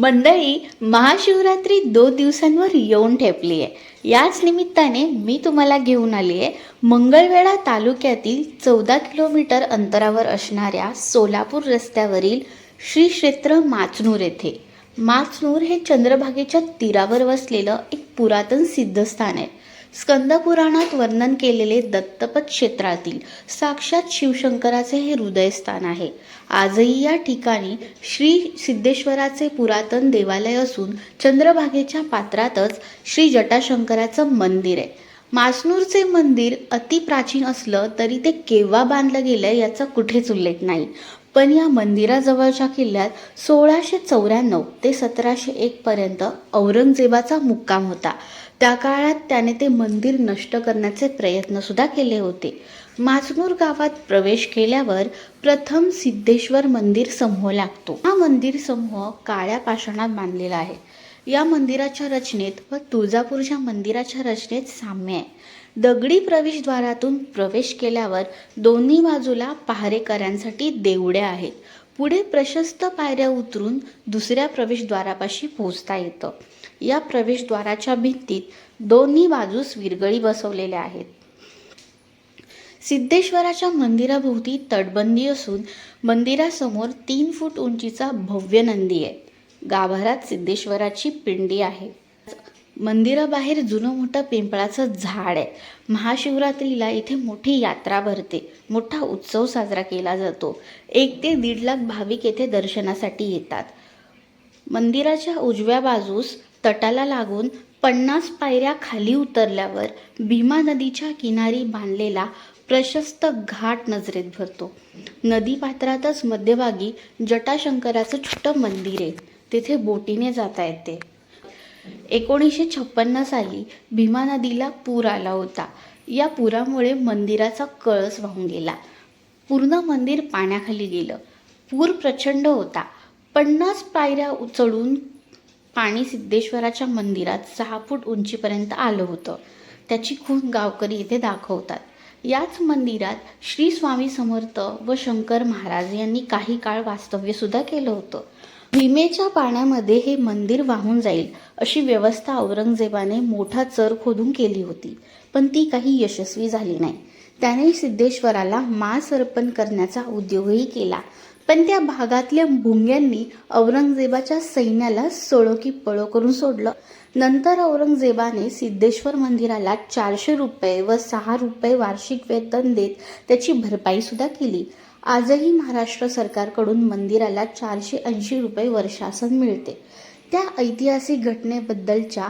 मंडळी महाशिवरात्री दोन दिवसांवर येऊन ठेपली आहे याच निमित्ताने मी तुम्हाला घेऊन आली आहे मंगळवेढा तालुक्यातील चौदा किलोमीटर अंतरावर असणाऱ्या सोलापूर रस्त्यावरील श्री क्षेत्र माचनूर येथे. माचनूर हे चंद्रभागेच्या तीरावर वसलेलं एक पुरातन सिद्धस्थान आहे. स्कंदपुराणात वर्णन केलेले दत्तपद क्षेत्रातील साक्षात शिवशंकराचे हे हृदयस्थान आहे. आजही या ठिकाणी श्री सिद्धेश्वराचे पुरातन देवालय असून चंद्रभागेच्या पात्रातच श्री जटाशंकराचं मंदिर आहे. मासनूरचे मंदिर अति प्राचीन असलं तरी ते केव्हा बांधलं गेलं याचा कुठेच उल्लेख नाही. पण या मंदिराजवळच्या किल्ल्यात सोळाशे चौऱ्याण्णव ते सतराशे एक पर्यंत औरंगजेबाचा मुक्काम होता. त्या काळात त्याने ते मंदिर नष्ट करण्याचे प्रयत्न सुद्धा केले होते. माजमूर गावात प्रवेश केल्यावर प्रथम सिद्धेश्वर मंदिर समूह लागतो. हा मंदिर समूह काळ्या पाषाणात बांधलेला आहे. या मंदिराच्या रचनेत व तुळजापूरच्या मंदिराच्या रचनेत साम्य आहे. दगडी प्रवेशद्वारातून प्रवेश केल्यावर दोन्ही बाजूला पहारेकऱ्यांसाठी देवड्या आहेत. पुढे प्रशस्त पायऱ्या उतरून दुसऱ्या प्रवेशद्वारापाशी पोहोचता येतं. या प्रवेशद्वाराच्या भिंतीत दोन्ही बाजूस विरगळी बसवलेल्या आहेत. सिद्धेश्वराच्या मंदिराभोवती तटबंदी असून मंदिरासमोर तीन फूट उंचीचा भव्य नंदी आहे. गाभारात सिद्धेश्वराची पिंडी आहे. मंदिराबाहेर जुनं मोठं पिंपळाचं झाड आहे. महाशिवरात्रीला इथे मोठी यात्रा भरते. मोठा उत्सव साजरा केला जातो. एक ते दीड लाख भाविक येथे दर्शनासाठी येतात. मंदिराच्या उजव्या बाजूस तटाला लागून पन्नास पायऱ्या खाली उतरल्यावर भीमा नदीच्या किनारी बांधलेला प्रशस्त घाट नजरेत भरतो. नदी पात्रातच मध्यभागी जटाशंकराचं छोटं मंदिर आहे. तिथे बोटीने जाता येते. एकोणीसशे छप्पन्न साली भीमा नदीला पूर आला होता. या पुरामुळे मंदिराचा कळस वाहून गेला. पूर्ण मंदिर पाण्याखाली गेलं. पूर प्रचंड होता. पन्नास पायऱ्या उचलून पाणी सिद्धेश्वराच्या मंदिरात सहा फूट उंचीपर्यंत आलं होतं. त्याची खून गावकरी इथे दाखवतात. याच मंदिरात श्री स्वामी समर्थ व शंकर महाराज यांनी काही काळ वास्तव्य सुद्धा केलं होतं. भीमेच्या पाण्यामध्ये हे मंदिर वाहून जाईल अशी व्यवस्था औरंगजेबाने मोठा चर खोदून केली होती. पण ती काही यशस्वी झाली नाही. त्याने सिद्धेश्वराला मांस अर्पण करण्याचा उद्योगही केला. पण त्या भागातल्या भुंग्यांनी औरंगजेबाच्या सैन्याला सोळो की पळो करून सोडलं. नंतर औरंगजेबाने सिद्धेश्वर मंदिराला चारशे रुपये व सहा रुपये वार्षिक वेतन देत त्याची भरपाईसुद्धा केली. आजही महाराष्ट्र सरकारकडून मंदिराला चारशे ऐंशी रुपये वर्षासन मिळते. त्या ऐतिहासिक घटनेबद्दलच्या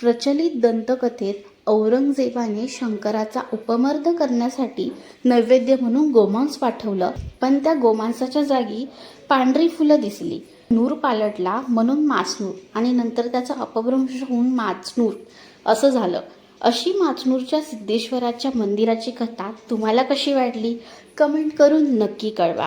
प्रचलित दंतकथेत औरंगजेबाने शंकराचा उपमर्द करण्यासाठी नैवेद्य म्हणून गोमांस पाठवलं पण त्या गोमांसाच्या जागी पांढरी फुलं दिसली. नूर पालटला म्हणून मासनूर आणि नंतर त्याचा अपभ्रंश होऊन माचनूर असं झालं. अशी माचनूरच्या सिद्धेश्वराच्या मंदिराची कथा तुम्हाला कशी वाटली? कमेंट करून नक्की कळवा.